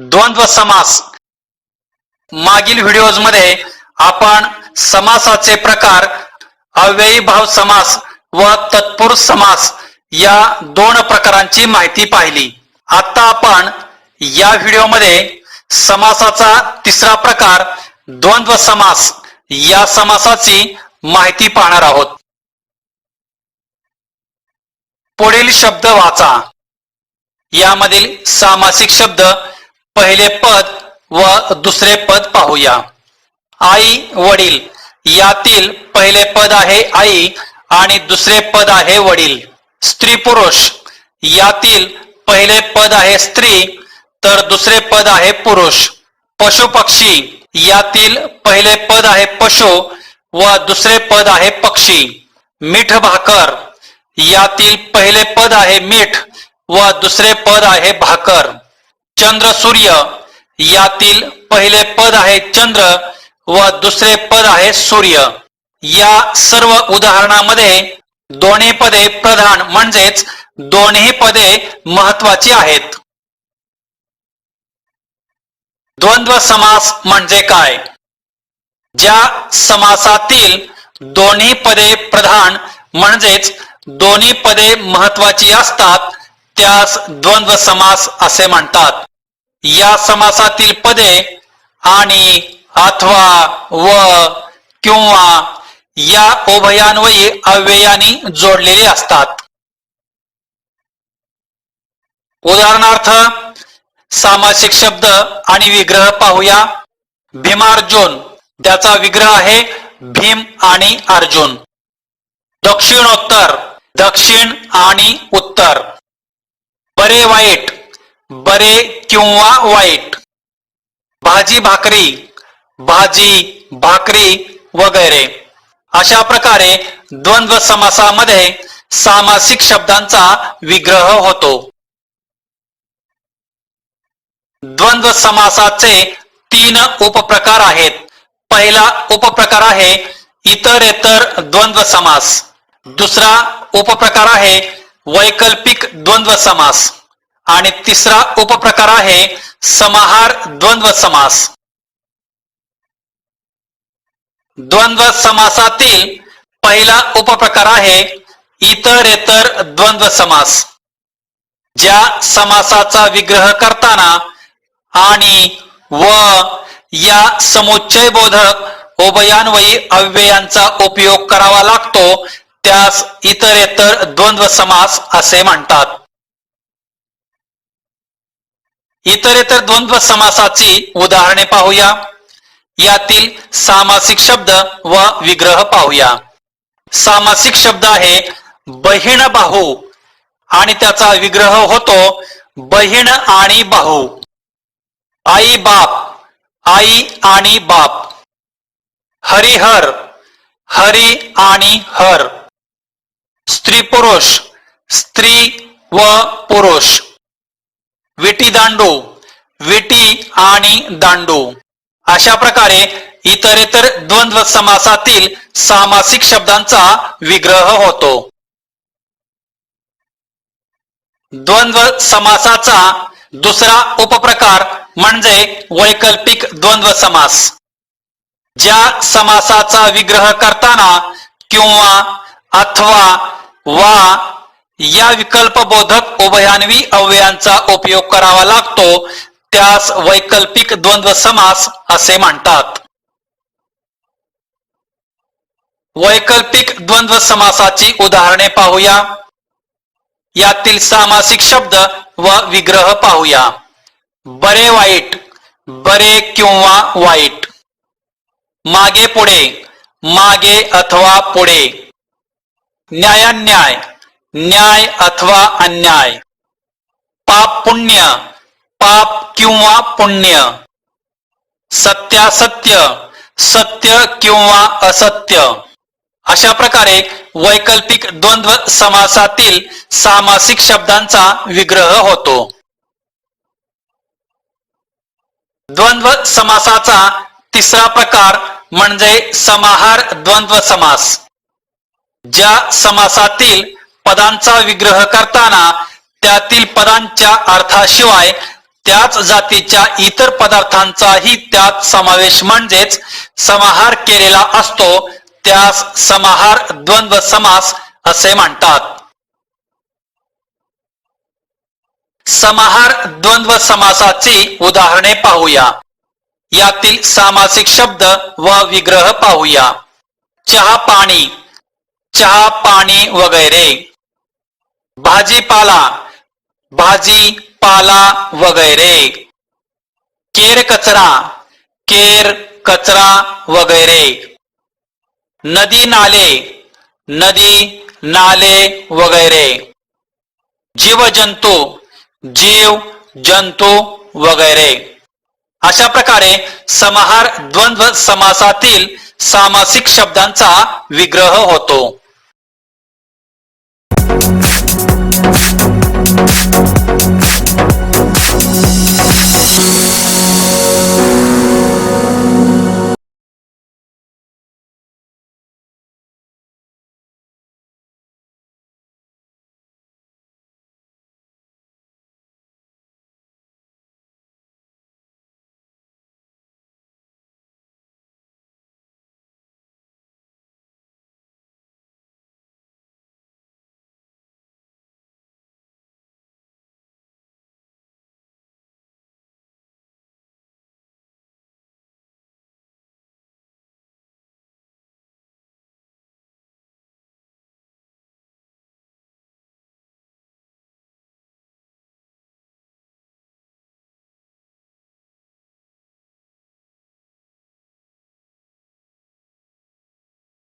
द्वंद्व समास. मागील व्हिडिओजमध्ये आपण समासाचे प्रकार अव्ययी भाव समास व तत्पुरुष समास या दोन प्रकारांची माहिती पाहिली. आता आपण या व्हिडिओमध्ये समासाचा तिसरा प्रकार द्वंद्व समास या समासाची माहिती पाहणार आहोत. पुढील शब्द वाचा. यामधील सामासिक शब्द पहिले पद व दुसरे पद पाहूया. आई वडील यातील पहिले पद आहे आई आणि दुसरे पद आहे वडील. स्त्री पुरुष यातील पहिले पद आहे स्त्री तर दुसरे पद आहे पुरुष. पशु पक्षी यातील पहिले पद आहे पशु व दुसरे पद आहे पक्षी. मीठ भाकर यातील पहिले पद आहे मीठ व दुसरे पद आहे भाकर. चंद्र सूर्य यातील पहिले पद आहे चंद्र व दुसरे पद आहे सूर्य. या सर्व उदाहरणामध्ये दोन्ही पदे प्रधान म्हणजेच दोन्ही पदे महत्वाची आहेत. द्वंद्व समास म्हणजे काय? ज्या समासातील दोन्ही पदे प्रधान म्हणजेच दोन्ही पदे महत्वाची असतात त्यास द्वंद्व समास असे म्हणतात. या समासातील पदे आणि अथवा व किंवा या उभयान्वयी अव्ययानी जोडलेले असतात. उदाहरणार्थ सामासिक शब्द आणि विग्रह पाहूया. भीमार्जुन त्याचा विग्रह आहे भीम आणि अर्जुन. दक्षिणोत्तर दक्षिण आणि उत्तर. बरे वाईट बरे किंवा वाईट? भाजी भाकरी भाजी भाकरी वगैरे. अशा प्रकारे द्वंद्व समासामध्ये सामासिक शब्दांचा विग्रह होतो. द्वंद्व समासाचे तीन उपप्रकार आहेत. पहिला उपप्रकार आहे इतरेतर द्वंद्व समास. दुसरा उपप्रकार आहे वैकल्पिक द्वंद्व समास. आणि तिसरा उपप्रकार आहे समाहार द्वंद्व समास. द्वंद्व समासातील पहिला उपप्रकार आहे इतरेतर द्वंद्व समास ज्या समासाचा विग्रह करताना आणि व या समुच्चय बोधक उभयान्वयी अव्ययांचा उपयोग करावा लागतो त्यास इतरेतर द्वंद्व समास असे म्हणतात. इतरेतर द्वंद्व समासाची उदाहरणे पाहूया. यातील सामासिक शब्द व विग्रह पाहूया. सामासिक शब्द आहे बहीण बाहू आणि त्याचा विग्रह होतो बहीण आणि बाहू आई बाप आई आणि बाप. हरिहर हरी आणि हर. स्त्री पुरुष स्त्री व पुरुष. विटी दांडू विटी आणि दांडू. अशा प्रकारे इतरेतर द्वंद्व समासातील सामासिक शब्दांचा विग्रह होतो. द्वंद्व समासाचा दुसरा उपप्रकार म्हणजे वैकल्पिक द्वंद्व समास. ज्या समासाचा विग्रह करताना किंवा अथवा वा या विकल्पबोधक उभयान्वी अव्ययांचा उपयोग करावा लागतो. त्यास वैकल्पिक द्वंद्व समास असे म्हणतात. वैकल्पिक द्वंद्व समासाची उदाहरणे पाहूया. यातील सामासिक शब्द व विग्रह पाहूया. बरे वाईट बरे किंवा वाईट. मागे पुढे मागे अथवा पुढे. न्यायान्याय न्याय अथवा अन्याय? पाप पुण्य पाप किंवा पुण्य? सत्यासत्य सत्य किंवा असत्य? अशा प्रकारे वैकल्पिक द्वंद्व समासातील सामासिक शब्दांचा विग्रह होतो. द्वंद्व समासाचा तिसरा प्रकार म्हणजे समाहार द्वंद्व समास ज्या समासातील पदांचा विग्रह करताना त्यातील पदांच्या अर्थाशिवाय त्याच जातीच्या इतर पदार्थांचाही त्यात समावेश म्हणजेच समाहार केलेला असतो त्यास समाहार द्वंद्व समास असे म्हणतात. समाहार द्वंद्व समासाची उदाहरणे पाहूया. यातील सामासिक शब्द व विग्रह पाहूया. चहा पाणी चहा पाणी वगैरे. भाजीपाला भाजी पाला वगैरे. केर कचरा केर कचरा वगैरे. नदी नाले नदी नाले वगैरे. जीवजंतू जीव जंतू वगैरे. अशा प्रकारे समाहार द्वंद्व समासातील सामासिक शब्दांचा विग्रह होतो.